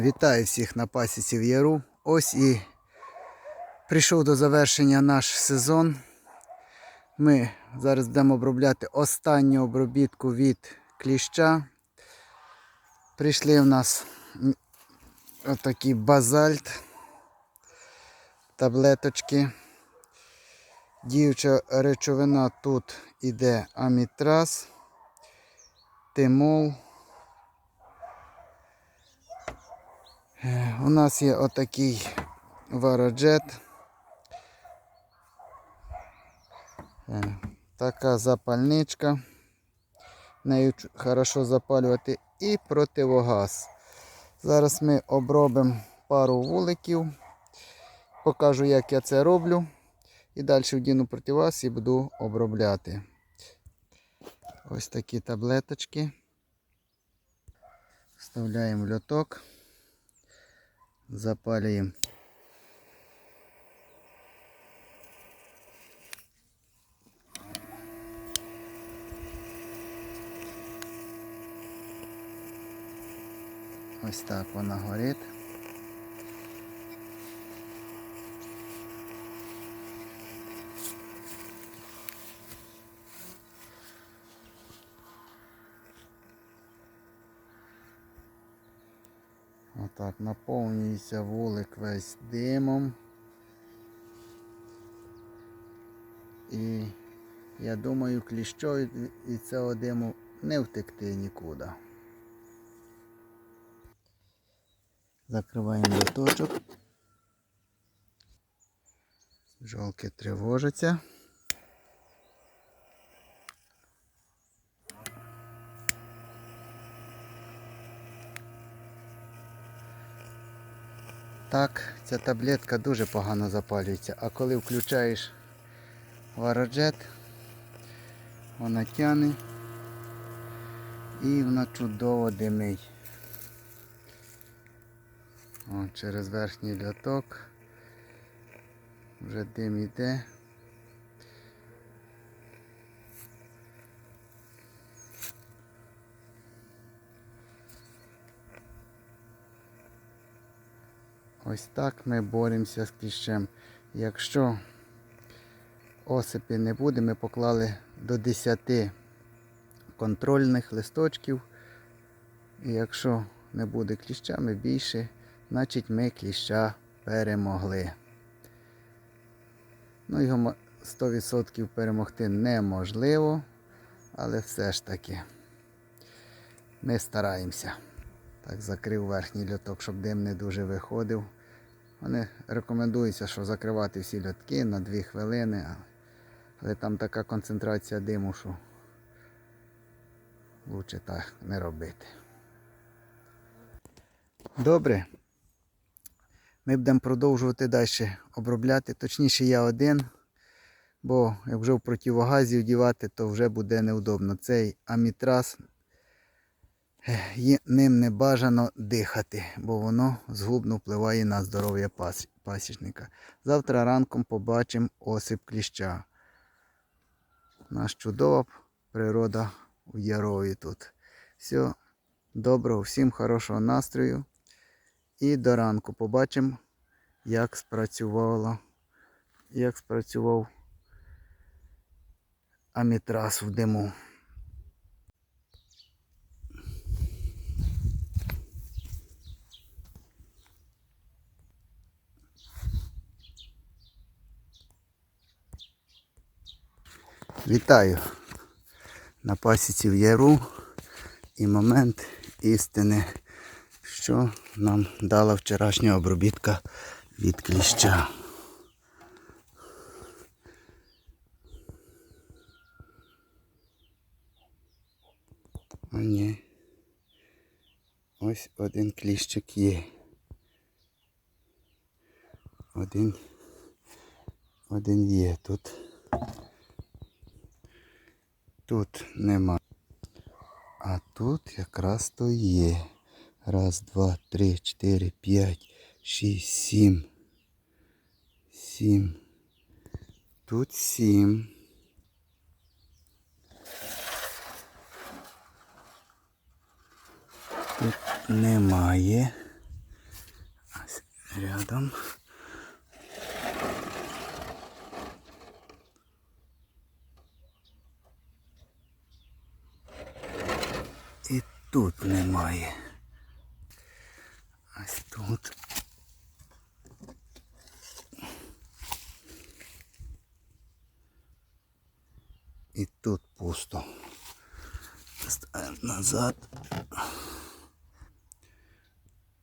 Вітаю всіх на пасіці в Яру. Ось і прийшов до завершення наш сезон. Ми зараз будемо обробляти останню обробітку від кліща. Прийшли в нас отакий базальт, таблеточки. Діюча речовина тут іде амітраз, тимол. У нас є отакий вароджет. Е, Така запальничка. Нею хорошо запалювати і противогаз. Зараз ми обробимо пару вуликів. Покажу, як я це роблю. І далі вдіну противогаз і буду обробляти. Ось такі таблеточки. Вставляємо в льоток. Запалюємо. Ось так вона горить. Отак, наповнюється вулик весь димом. І я думаю, кліщою від цього диму не втекти нікуди. Закриваємо лоточок. Жолки тривожаться. Так, ця таблетка дуже погано запалюється, а коли включаєш вароджет, вона тяне і вона чудово димить. О, через верхній льоток вже дим йде. Ось так ми боремося з кліщем. Якщо осипи не буде, ми поклали до 10 контрольних листочків. І якщо не буде кліщами більше, значить ми кліща перемогли. Ну, його 100% перемогти неможливо, але все ж таки ми стараємося. Так, закрив верхній льоток, щоб дим не дуже виходив. Вони рекомендуються, що закривати всі льотки на 2 хвилини, але там така концентрація диму, що краще так не робити. Добре. Ми будемо продовжувати далі обробляти. Точніше, я один, бо як вже в противогазі вдівати, то вже буде неудобно. Цей є- ним не бажано дихати, бо воно згубно впливає на здоров'я пасічника. Завтра ранком побачимо осип кліща. Наш чудова природа у Ярові тут. Все, доброго, всім хорошого настрою. І до ранку побачимо, як спрацювало, як спрацював амітраз в диму. Вітаю на пасіці в Яру і момент істини, що нам дала вчорашня обробітка від кліща. О, ні. Ось один кліщик є. Один, один є тут. Тут нема. А тут якраз то є. Раз, два, три, чотири, п'ять, шість, сім. Сім. Тут сім. Тут немає. рядом. І тут немає. Ось тут. І тут пусто. Ставимо назад.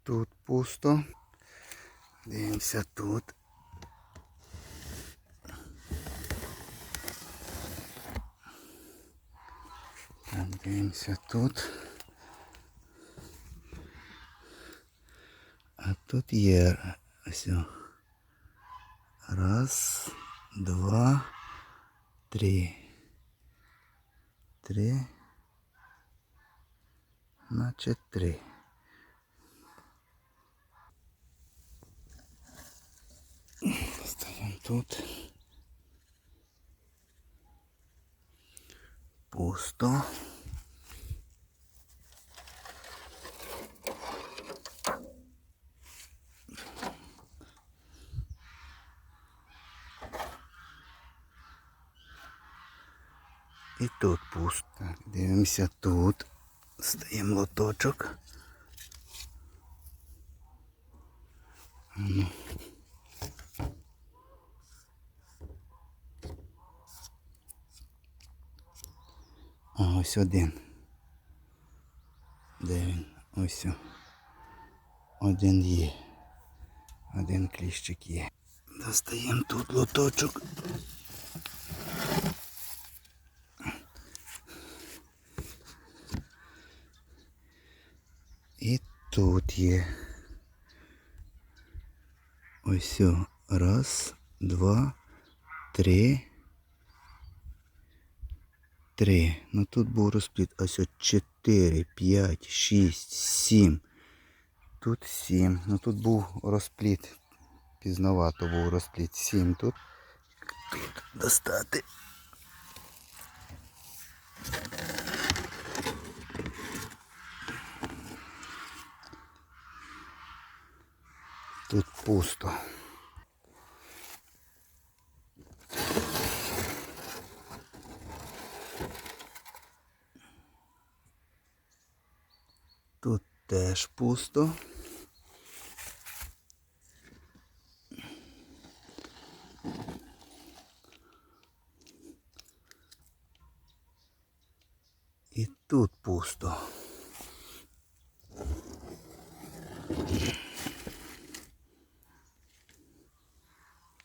Тут пусто. Дивимося тут. Так, дивимося тут. Тут ось. о. Раз, два, три. Три. Значить три. Ставимо тут. Пусто. І пусто. Так, дивимося тут. Стаємо лоточок. Ну. А ось один. Де він? Ось. Один є. Один кліщик є. Достаємо тут лоточок. І тут є. Ось. Раз, два, три. Три. Ну тут був розпліт. Ось от чотири, п'ять, шість, сім. Тут сім. Ну тут був розпліт. Пізновато був розпліт. Сім тут. Тут достати. Тут пусто. Тут теж пусто. І тут пусто.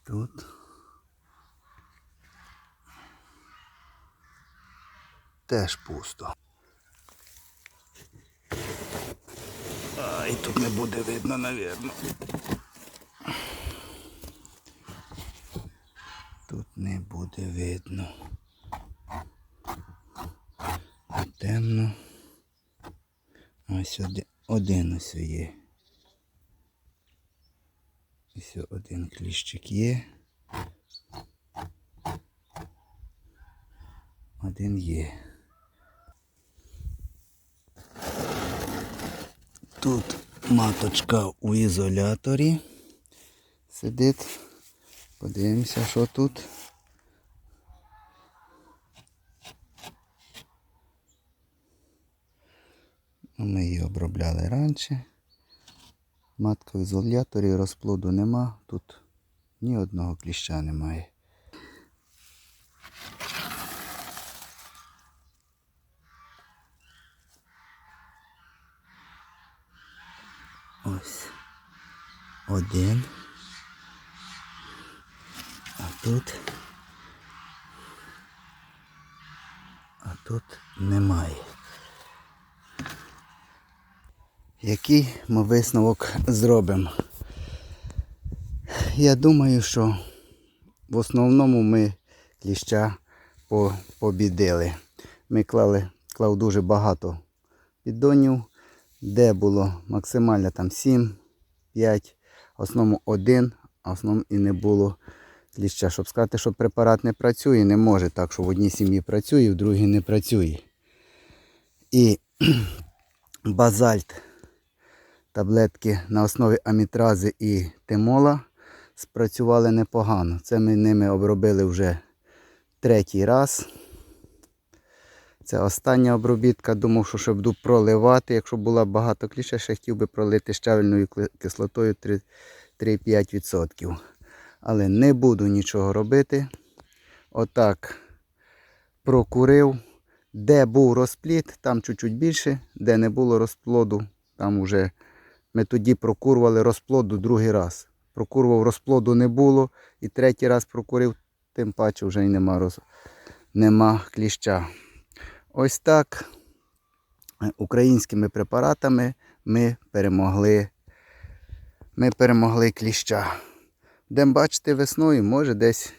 Тут. Теж пусто. А, і тут не буде видно, навірно. Тут не буде видно. Темно. Ось один, один ось є. Ось один кліщик є. Один є. Тут маточка у ізоляторі сидить. Подивимося, що тут. Ну, Ми її обробляли раніше. Матка в ізоляторі розплоду нема. Тут ні одного кліща немає. Ось. Один. А тут. А тут немає. Який ми висновок зробимо? Я думаю, що в основному ми кліща по- побідили. Ми клали, клав дуже багато піддонів, де було максимально там 7, 5, в основному один, а в основному і не було кліща. Щоб сказати, що препарат не працює, не може так, що в одній сім'ї працює, в другій не працює. І базальт таблетки на основі амітрази і тимола спрацювали непогано. Це ми ними обробили вже третій раз. Це остання обробітка. Думав, що щоб буду проливати. Якщо була багато кліща, ще хотів би пролити щавельною кислотою 3 3,5%. Але не буду нічого робити. Отак прокурив. Де був розплід, там чуть-чуть більше, де не було розплоду, там вже ми тоді прокурували розплоду другий раз. Прокурував розплоду не було, і третій раз прокурив, тим паче вже й нема, роз... нема кліща. Ось так українськими препаратами ми перемогли, ми перемогли кліща. Будемо бачити весною, може десь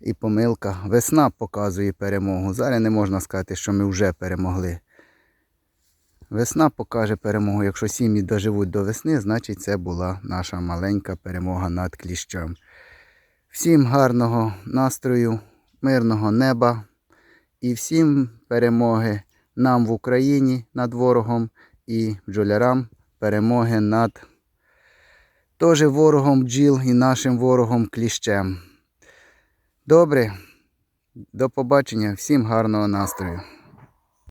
і помилка. Весна показує перемогу. Зараз не можна сказати, що ми вже перемогли. Весна покаже перемогу. Якщо сім'ї доживуть до весни, значить це була наша маленька перемога над кліщем. Всім гарного настрою, мирного неба і всім перемоги нам в Україні над ворогом і бджолярам перемоги над теж ворогом бджіл і нашим ворогом кліщем. Добре, до побачення, всім гарного настрою.